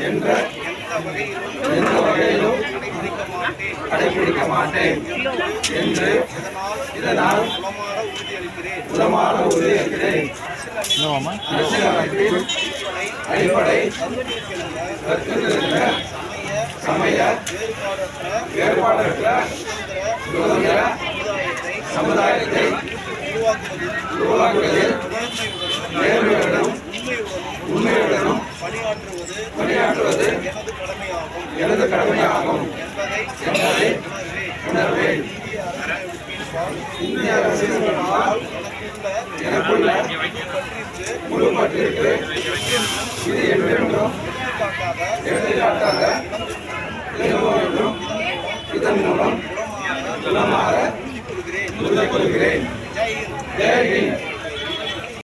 என்ற எந்த வகையிலும் கடைபிடிக்க மாட்டேன் என்று இதனால் உளமான உறுதியளிக்கிறேன். அரசியலமைப்பின் அடிப்படை கற்கின்ற சமய வேறுபாடற்ற சுதந்திர சமுதாயத்தை உருவாக்குவதில் உண்மையுடனும் பணியாற்றுவது பணியாற்றுவது எனது கடமையாகும். எனது கடமையாகும். என்பதை என்பதை உணர்வேன். இந்திய அரசியல் எனக்குள்ள உருமாற்றிற்கு இது என்றென்றும் எடுத்துக்காட்டாக விளங்க வேண்டும் இதன் மூலம் குணமாக புரிந்து கொள்கிறேன். ஜெய் ஹிந்த்.